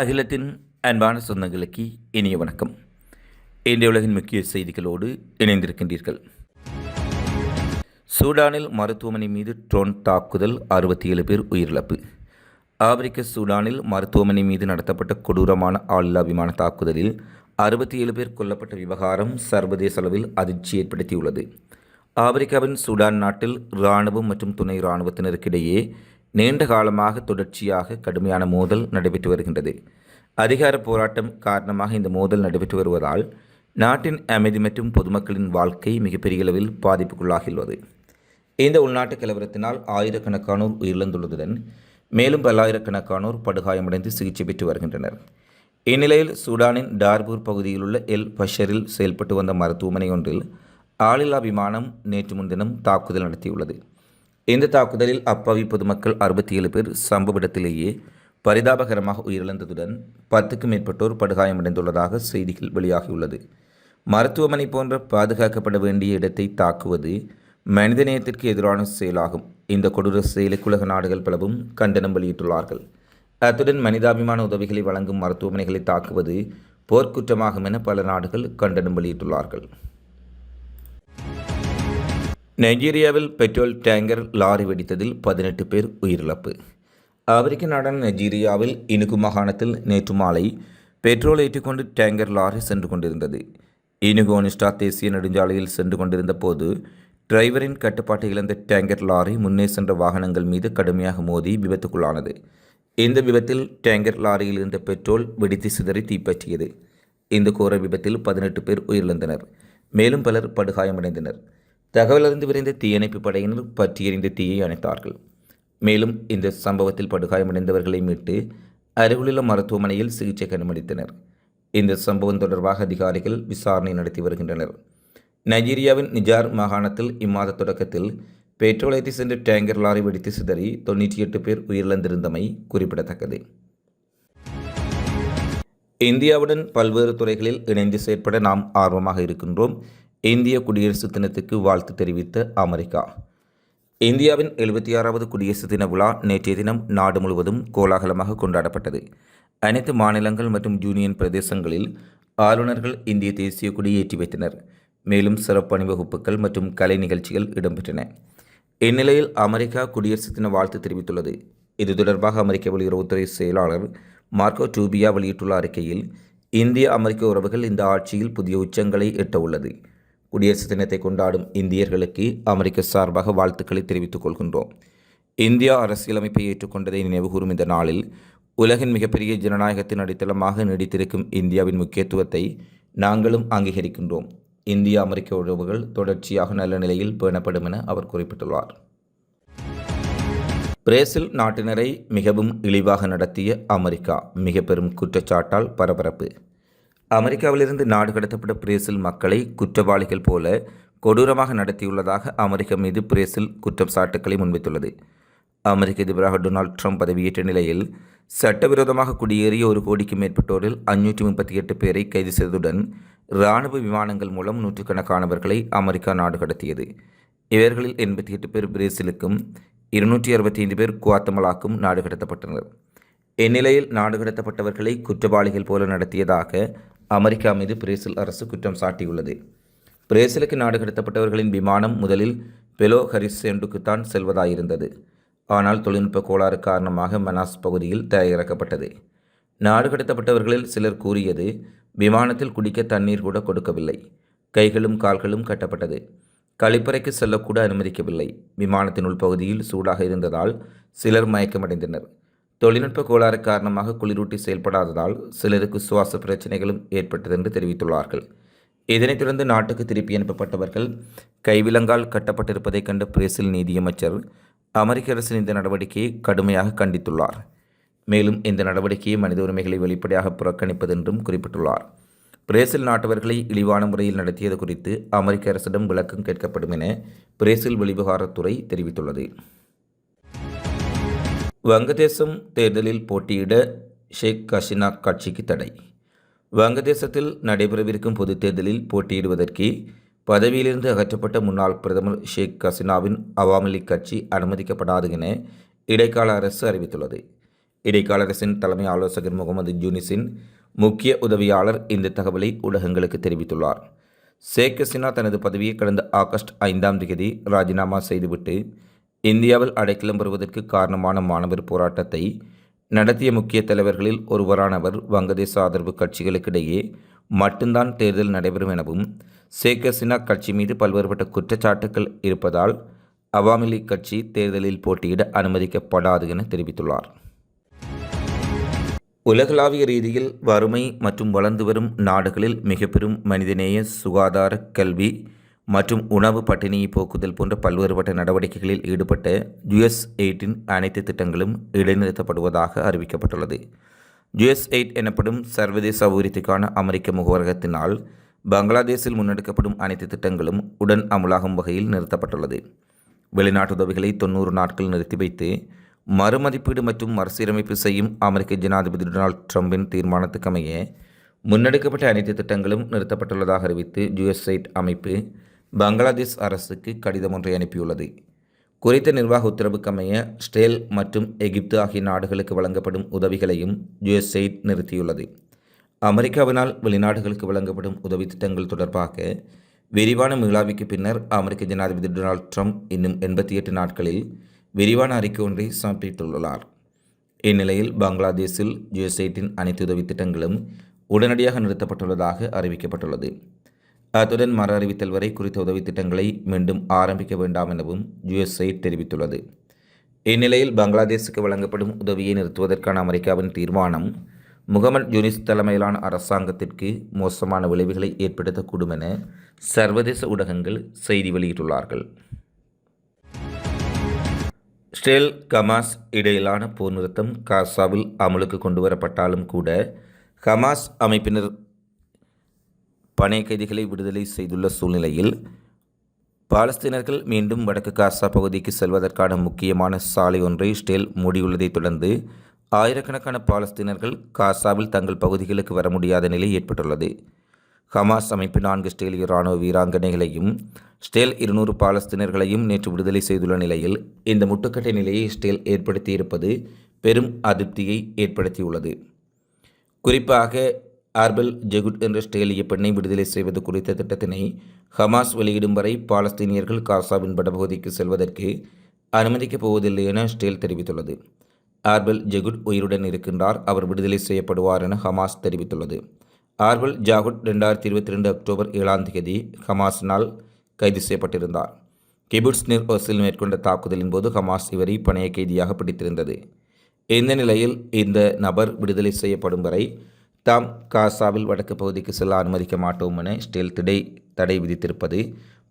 அகிலத்தின் அன்பான சொந்தங்களுக்கு இனிய வணக்கம். இன்றைய உலகின் முக்கிய செய்திகளோடு இணைந்திருக்கின்றீர்கள். சூடானில் மருத்துவமனை மீது ட்ரோன் தாக்குதல் அறுபத்தி ஏழு பேர் உயிரிழப்பு. ஆப்பிரிக்க சூடானில் மருத்துவமனை மீது நடத்தப்பட்ட கொடூரமான ஆளில்லா விமான தாக்குதலில் அறுபத்தி ஏழு பேர் கொல்லப்பட்ட விவகாரம் சர்வதேச அளவில் அதிர்ச்சி ஏற்படுத்தியுள்ளது. ஆப்பிரிக்காவின் சூடான் நாட்டில் இராணுவம் மற்றும் துணை இராணுவத்தினருக்கிடையே நீண்ட காலமாக தொடர்ச்சியாக கடுமையான மோதல் நடைபெற்று வருகின்றது. அதிகார போராட்டம் காரணமாக இந்த மோதல் நடைபெற்று வருவதால் நாட்டின் அமைதி மற்றும் பொதுமக்களின் வாழ்க்கை மிகப்பெரிய அளவில் பாதிப்புக்குள்ளாகியுள்ளது. இந்த உள்நாட்டு கலவரத்தினால் ஆயிரக்கணக்கானோர் உயிரிழந்துள்ளதுடன் மேலும் பல்லாயிரக்கணக்கானோர் படுகாயமடைந்து சிகிச்சை பெற்று வருகின்றனர். இந்நிலையில் சூடானின் டார்பூர் பகுதியிலுள்ள எல் பஷரில் செயல்பட்டு வந்த மருத்துவமனை ஒன்றில் ஆளில்லா விமானம் நேற்று முன்தினம் தாக்குதல் நடத்தியுள்ளது. இந்த தாக்குதலில் அப்பாவி பொதுமக்கள் அறுபத்தி ஏழு பேர் சம்பவ இடத்திலேயே பரிதாபகரமாக உயிரிழந்ததுடன் பத்துக்கும் மேற்பட்டோர் படுகாயமடைந்துள்ளதாக செய்திகள் வெளியாகியுள்ளது. மருத்துவமனை போன்ற பாதுகாக்கப்பட வேண்டிய இடத்தை தாக்குவது மனிதநேயத்திற்கு எதிரான செயலாகும். இந்த கொடூர செயலுக்கு உலக நாடுகள் பலவும் கண்டனம் வெளியிட்டுள்ளார்கள். அத்துடன் மனிதாபிமான உதவிகளை வழங்கும் மருத்துவமனைகளை தாக்குவது போர்க்குற்றமாகும் என பல நாடுகள் கண்டனம் வெளியிட்டுள்ளார்கள். நைஜீரியாவில் பெட்ரோல் டேங்கர் லாரி வெடித்ததில் பதினெட்டு பேர் உயிரிழப்பு ஆப்பிரிக்க நாடான நைஜீரியாவில் இனுகு மாகாணத்தில் நேற்று மாலை பெட்ரோல் ஏற்றிக்கொண்டு டேங்கர் லாரி சென்று கொண்டிருந்தது இனுகு ஒனிஸ்டா தேசிய நெடுஞ்சாலையில் சென்று கொண்டிருந்த போது டிரைவரின் கட்டுப்பாட்டை இழந்த டேங்கர் லாரி முன்னே சென்ற வாகனங்கள் மீது கடுமையாக மோதி விபத்துக்குள்ளானது இந்த விபத்தில் டேங்கர் லாரியில் இருந்த பெட்ரோல் வெடித்து சிதறி தீப்பற்றியது இந்த கோர விபத்தில் பதினெட்டு பேர் உயிரிழந்தனர் மேலும் பலர் படுகாயமடைந்தனர் தகவலறிந்து விரைந்த தீயணைப்பு படையினர் பற்றியறிந்த தீயை அணைத்தார்கள். மேலும் இந்த சம்பவத்தில் படுகாயமடைந்தவர்களை மீட்டு அருகிலுள்ள மருத்துவமனையில் சிகிச்சைக்கு அனுமதித்தனர் இந்த சம்பவம் தொடர்பாக அதிகாரிகள் விசாரணை நடத்தி வருகின்றனர். நைஜீரியாவின் நிஜார் மாகாணத்தில் இம்மாத தொடக்கத்தில் பெட்ரோலியத்தை சென்ற டேங்கர் லாரி வெடித்து சிதறி தொண்ணூற்றி எட்டு பேர் உயிரிழந்திருந்தமை குறிப்பிடத்தக்கது. இந்தியாவுடன் பல்வேறு துறைகளில் இணைந்து செயற்பட நாம் ஆர்வமாக இருக்கின்றோம். இந்திய குடியரசு தினத்துக்கு வாழ்த்து தெரிவித்த அமெரிக்கா. இந்தியாவின் எழுபத்தி ஆறாவது குடியரசு தின விழா நேற்றைய தினம் நாடு முழுவதும் கோலாகலமாக கொண்டாடப்பட்டது. அனைத்து மாநிலங்கள் மற்றும் யூனியன் பிரதேசங்களில் ஆளுநர்கள் இந்திய தேசிய கொடியை ஏற்றி வைத்தனர். மேலும் சிறப்பு அணிவகுப்புகள் மற்றும் கலை நிகழ்ச்சிகள் இடம்பெற்றன. இந்நிலையில் அமெரிக்கா குடியரசு தின வாழ்த்து தெரிவித்துள்ளது. இது தொடர்பாக அமெரிக்க வெளியுறவுத்துறை செயலாளர் மார்க்கோ டூபியா வெளியிட்டுள்ள அறிக்கையில் இந்திய அமெரிக்க உறவுகள் இந்த ஆட்சியில் புதிய உச்சங்களை எட்ட உள்ளது. குடியரசு தினத்தை கொண்டாடும் இந்தியர்களுக்கு அமெரிக்க சார்பாக வாழ்த்துக்களை தெரிவித்துக் கொள்கின்றோம். இந்தியா அரசியலமைப்பை ஏற்றுக்கொண்டதை நினைவுகூரும் இந்த நாளில் உலகின் மிகப்பெரிய ஜனநாயகத்தின் அடித்தளமாக நீடித்திருக்கும் இந்தியாவின் முக்கியத்துவத்தை நாங்களும் அங்கீகரிக்கின்றோம். இந்திய அமெரிக்க உறவுகள் தொடர்ச்சியாக நல்ல நிலையில் பேணப்படும் என அவர் குறிப்பிட்டுள்ளார். பிரேசில் நாட்டினரை மிகவும் இழிவாக நடத்திய அமெரிக்கா மிக பெரும் குற்றச்சாட்டால் பரபரப்பு. அமெரிக்காவிலிருந்து நாடு கடத்தப்பட்ட பிரேசில் மக்களை குற்றவாளிகள் போல கொடூரமாக நடத்தியுள்ளதாக அமெரிக்கா மீது பிரேசில் குற்றம் சாட்டுக்களை முன்வைத்துள்ளது. அமெரிக்க அதிபராக டொனால்ட் ட்ரம்ப் பதவியேற்ற நிலையில் சட்டவிரோதமாக குடியேறிய ஒரு கோடிக்கும் மேற்பட்டோரில் அஞ்சூற்றி முப்பத்தி எட்டு பேரை கைது செய்ததுடன் இராணுவ விமானங்கள் மூலம் நூற்றுக்கணக்கானவர்களை அமெரிக்கா நாடு கடத்தியது. இவர்களில் எண்பத்தி எட்டு பேர் பிரேசிலுக்கும் இருநூற்றி அறுபத்தி ஐந்து பேர் குவாத்தமலாக்கும் நாடு கடத்தப்பட்டனர். இந்நிலையில் நாடு கடத்தப்பட்டவர்களை குற்றவாளிகள் போல நடத்தியதாக அமெரிக்கா மீது பிரேசில் அரசு குற்றம் சாட்டியுள்ளது. பிரேசிலுக்கு நாடு கடத்தப்பட்டவர்களின் விமானம் முதலில் பெலோ ஹரிசேண்டுக்குத்தான் செல்வதாயிருந்தது. ஆனால் தொழில்நுட்ப கோளாறு காரணமாக மனாஸ் பகுதியில் தரையிறக்கப்பட்டது. நாடு கடத்தப்பட்டவர்களில் சிலர் கூறியது விமானத்தில் குடிக்க தண்ணீர் கூட கொடுக்கவில்லை. கைகளும் கால்களும் கட்டப்பட்டது. கழிப்பறைக்கு செல்லக்கூட அனுமதிக்கவில்லை. விமானத்தின் உள்பகுதியில் சூடாக இருந்ததால் சிலர் மயக்கமடைந்தனர். தொழில்நுட்ப கோளாறு காரணமாக குளிரூட்டி செயல்படாததால் சிலருக்கு சுவாச பிரச்சனைகளும் ஏற்பட்டது என்று தெரிவித்துள்ளார்கள். இதனைத் தொடர்ந்து நாட்டுக்கு திருப்பி அனுப்பப்பட்டவர்கள் கைவிலங்கால் கட்டப்பட்டிருப்பதைக் கண்ட பிரேசில் நீதியமைச்சர் அமெரிக்க அரசின் இந்த நடவடிக்கையை கடுமையாக கண்டித்துள்ளார். மேலும் இந்த நடவடிக்கையை மனித உரிமைகளை வெளிப்படையாக புறக்கணிப்பது என்றும் குறிப்பிட்டுள்ளார். பிரேசில் நாட்டவர்களை இழிவான முறையில் நடத்தியது குறித்து அமெரிக்க அரசிடம் விளக்கம் கேட்கப்படும் என பிரேசில் வெளிவிவகாரத்துறை தெரிவித்துள்ளது. வங்கதேசம் தேர்தலில் போட்டியிட ஷேக் ஹசீனா கட்சிக்கு தடை. வங்கதேசத்தில் நடைபெறவிருக்கும் பொதுத் தேர்தலில் போட்டியிடுவதற்கு பதவியிலிருந்து அகற்றப்பட்ட முன்னாள் பிரதமர் ஷேக் ஹசீனாவின் அவாமி லீக் கட்சி அனுமதிக்கப்படாது என இடைக்கால அரசு அறிவித்துள்ளது. இடைக்கால அரசின் தலைமை ஆலோசகர் முகமது ஜூனிஸின் முக்கிய உதவியாளர் இந்த தகவலை ஊடகங்களுக்கு தெரிவித்துள்ளார். ஷேக் ஹசீனா தனது பதவியை கடந்த ஆகஸ்ட் ஐந்தாம் தேதி ராஜினாமா செய்துவிட்டு இந்தியாவில் அடைக்கலம் பெறுவதற்கு காரணமான மாணவர் போராட்டத்தை நடத்திய முக்கிய தலைவர்களில் ஒருவரானவர் வங்கதேச ஆதரவு கட்சிகளுக்கிடையே மட்டும்தான் தேர்தல் நடைபெறும் எனவும் ஷேக் ஹசீனா கட்சி மீது பல்வேறுபட்ட குற்றச்சாட்டுகள் இருப்பதால் அவாமி லீக் கட்சி தேர்தலில் போட்டியிட அனுமதிக்கப்படாது என தெரிவித்துள்ளார். உலகளாவிய ரீதியில் வறுமை மற்றும் வளர்ந்து வரும் நாடுகளில் மிக பெரும் மனிதநேய சுகாதார கல்வி மற்றும் உணவு பட்டினியை போக்குதல் போன்ற பல்வேறுபட்ட நடவடிக்கைகளில் ஈடுபட்ட ஜுஎஸ் எயிட்டின் அனைத்து திட்டங்களும் இடைநிறுத்தப்படுவதாக அறிவிக்கப்பட்டுள்ளது. யுஎஸ் எயிட் எனப்படும் சர்வதேச அபிவிருத்திக்கான அமெரிக்க முகவரகத்தினால் பங்களாதேஷில் முன்னெடுக்கப்படும் அனைத்து திட்டங்களும் உடன் அமுலாகும் வகையில் நிறுத்தப்பட்டுள்ளது. வெளிநாட்டு உதவிகளை தொண்ணூறு நாட்கள் நிறுத்தி வைத்து மறுமதிப்பீடு மற்றும் மறுசீரமைப்பு செய்யும் அமெரிக்க ஜனாதிபதி டொனால்ட் ட்ரம்பின் தீர்மானத்துக்கமைய முன்னெடுக்கப்பட்ட அனைத்து திட்டங்களும் நிறுத்தப்பட்டுள்ளதாக அறிவித்து யுஎஸ்ஐட் அமைப்பு பங்களாதேஷ் அரசுக்கு கடிதம் ஒன்றை அனுப்பியுள்ளது. குறித்த நிர்வாக உத்தரவுக்கமைய ஸ்டேல் மற்றும் எகிப்து ஆகிய நாடுகளுக்கு வழங்கப்படும் உதவிகளையும் யுஎஸ்ஐட் நிறுத்தியுள்ளது. அமெரிக்காவினால் வெளிநாடுகளுக்கு வழங்கப்படும் உதவி திட்டங்கள் தொடர்பாக விரிவான மீளாவிக்கு பின்னர் அமெரிக்க ஜனாதிபதி டொனால்ட் ட்ரம்ப் இன்னும் எண்பத்தி எட்டு நாட்களில் விரிவான அறிக்கை ஒன்றை சமர்ப்பித்துள்ளார். இந்நிலையில் பங்களாதேஷில் யுஎஸ்ஐட்டின் அனைத்து உதவி திட்டங்களும் உடனடியாக நிறுத்தப்பட்டுள்ளதாக அறிவிக்கப்பட்டுள்ளது. அத்துடன் மறு அறிவித்தல் வரை குறித்த உதவி திட்டங்களை மீண்டும் ஆரம்பிக்க வேண்டாம் எனவும் யுஎஸ்ஐட் தெரிவித்துள்ளது. இந்நிலையில் பங்களாதேஷுக்கு வழங்கப்படும் உதவியை நிறுத்துவதற்கான அமெரிக்காவின் தீர்மானம் முகமது யூனிஸ் தலைமையிலான அரசாங்கத்திற்கு மோசமான விளைவுகளை ஏற்படுத்தக்கூடும் என சர்வதேச ஊடகங்கள் செய்தி வெளியிட்டுள்ளார்கள். ஸ்டெல் கமாஸ் இடையிலான போர் நிறுத்தம் காசாவில் அமலுக்கு கொண்டு வரப்பட்டாலும் கூட ஹமாஸ் அமைப்பினர் பணைய கைதிகளை விடுதலை செய்துள்ள சூழ்நிலையில் பாலஸ்தீனர்கள் மீண்டும் வடக்கு காசா பகுதிக்கு செல்வதற்கான முக்கியமான சாலை ஒன்றை ஸ்டேல் மூடியுள்ளதைத் தொடர்ந்து ஆயிரக்கணக்கான பாலஸ்தீனர்கள் காசாவில் தங்கள் பகுதிகளுக்கு வர முடியாத நிலை ஏற்பட்டுள்ளது. ஹமாஸ் அமைப்பு நான்கு ஸ்டேலிய இராணுவ வீராங்கனைகளையும் ஸ்டேல் இருநூறு பாலஸ்தீனர்களையும் நேற்று விடுதலை செய்துள்ள நிலையில் இந்த முட்டுக்கட்டை நிலையை ஸ்டேல் ஏற்படுத்தியிருப்பது பெரும் அதிருப்தியை ஏற்படுத்தியுள்ளது. குறிப்பாக ஆர்பல் ஜெகுட் என்ற ஸ்டேலிய பெண்ணை விடுதலை செய்வது குறித்த திட்டத்தினை ஹமாஸ் வெளியிடும் வரை பாலஸ்தீனியர்கள் காசாவின் வடபகுதிக்கு செல்வதற்கு அனுமதிக்கப் போவதில்லை என ஸ்டேல் தெரிவித்துள்ளது. ஆர்பல் ஜெகுட் உயிருடன் இருக்கின்றார் அவர் விடுதலை செய்யப்படுவார் என ஹமாஸ் தெரிவித்துள்ளது. ஆர்பல் ஜாகுட் ரெண்டாயிரத்தி இருபத்தி ரெண்டு அக்டோபர் ஏழாம் தேதி ஹமாஸினால் கைது செய்யப்பட்டிருந்தார். கிபுட்ஸ் நிர் ஒசில் மேற்கொண்ட தாக்குதலின் போது ஹமாஸ் இவரை பணைய கைதியாக பிடித்திருந்தது. இந்த நிலையில் இந்த நபர் விடுதலை செய்யப்படும் வரை தாம் காசாவில் வடக்கு பகுதிக்கு செல்ல அனுமதிக்க மாட்டோம் என ஸ்டேல் திடை தடை விதித்திருப்பது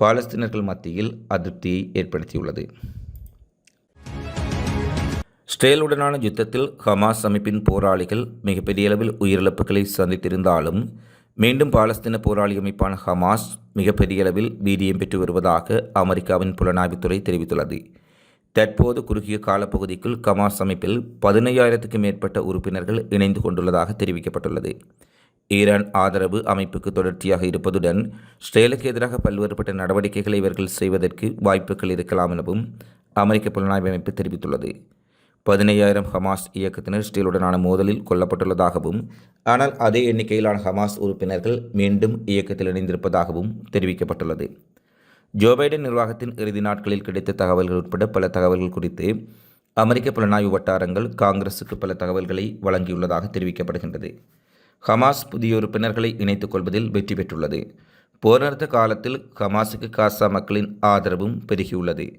பாலஸ்தீனர்கள் மத்தியில் அதிருப்தியை ஏற்படுத்தியுள்ளது. ஸ்டேலுடனான யுத்தத்தில் ஹமாஸ் அமைப்பின் போராளிகள் மிகப்பெரிய அளவில் உயிரிழப்புகளை சந்தித்திருந்தாலும் மீண்டும் பாலஸ்தீன போராளி அமைப்பான ஹமாஸ் மிகப்பெரிய அளவில் வீரியம் பெற்று வருவதாக அமெரிக்காவின் புலனாய்வுத்துறை தெரிவித்துள்ளது. தற்போது குறுகிய காலப்பகுதிக்குள் ஹமாஸ் அமைப்பில் பதினையாயிரத்துக்கு மேற்பட்ட உறுப்பினர்கள் இணைந்து கொண்டுள்ளதாக தெரிவிக்கப்பட்டுள்ளது. ஈரான் ஆதரவு அமைப்புக்கு தொடர்ச்சியாக இருப்பதுடன் ஸ்ரேலுக்கு எதிராக பல்வேறுபட்ட நடவடிக்கைகளை இவர்கள் செய்வதற்கு வாய்ப்புகள் இருக்கலாம் எனவும் அமெரிக்க புலனாய்வு அமைப்பு தெரிவித்துள்ளது. பதினையாயிரம் ஹமாஸ் இயக்கத்தினர் ஸ்ரீலுடனான மோதலில் கொல்லப்பட்டுள்ளதாகவும் ஆனால் அதே எண்ணிக்கையிலான ஹமாஸ் உறுப்பினர்கள் மீண்டும் இயக்கத்தில் இணைந்திருப்பதாகவும் தெரிவிக்கப்பட்டுள்ளது. ஜோ பைடன் நிர்வாகத்தின் இறுதி நாட்களில் கிடைத்த தகவல்கள் உட்பட பல தகவல்கள் குறித்து அமெரிக்க புலனாய்வு வட்டாரங்கள் காங்கிரசுக்கு பல தகவல்களை வழங்கியுள்ளதாக தெரிவிக்கப்படுகின்றது. ஹமாஸ் புதிய உறுப்பினர்களை இணைத்துக் கொள்வதில் வெற்றி பெற்றுள்ளது. போர் காலத்தில் ஹமாஸுக்கு காசா மக்களின் ஆதரவும் பெருகியுள்ளது.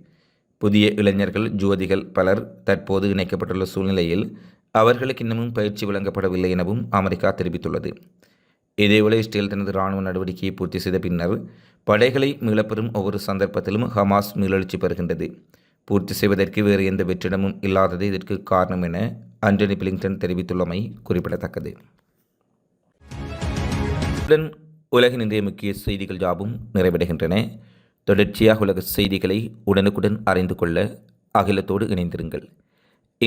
புதிய இளைஞர்கள் ஜோதிகள் பலர் தற்போது இணைக்கப்பட்டுள்ள சூழ்நிலையில் அவர்களுக்கு இன்னமும் பயிற்சி வழங்கப்படவில்லை எனவும் அமெரிக்கா தெரிவித்துள்ளது. இதேவேளை இஸ்ரேல் தனது இராணுவ நடவடிக்கையை பூர்த்தி செய்த பின்னர் படைகளை மீளப்பெறும் ஒவ்வொரு சந்தர்ப்பத்திலும் ஹமாஸ் மீளெழுச்சி பெறுகின்றது. பூர்த்தி செய்வதற்கு வேறு எந்த வெற்றிடமும் இல்லாதது இதற்கு காரணம் என அண்டனி பிலிங்டன் தெரிவித்துள்ளமை குறிப்பிடத்தக்கது. உலகின் இன்றைய முக்கிய செய்திகள் யாவும் நிறைவடைகின்றன. தொடர்ச்சியாக உலக செய்திகளை உடனுக்குடன் அறிந்து கொள்ள அகிலத்தோடு இணைந்திருங்கள்.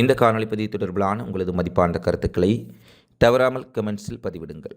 இந்த காணொலி பதிவு தொடர்பிலான உங்களது மதிப்பான கருத்துக்களை தவறாமல் கமெண்ட்ஸில் பதிவிடுங்கள்.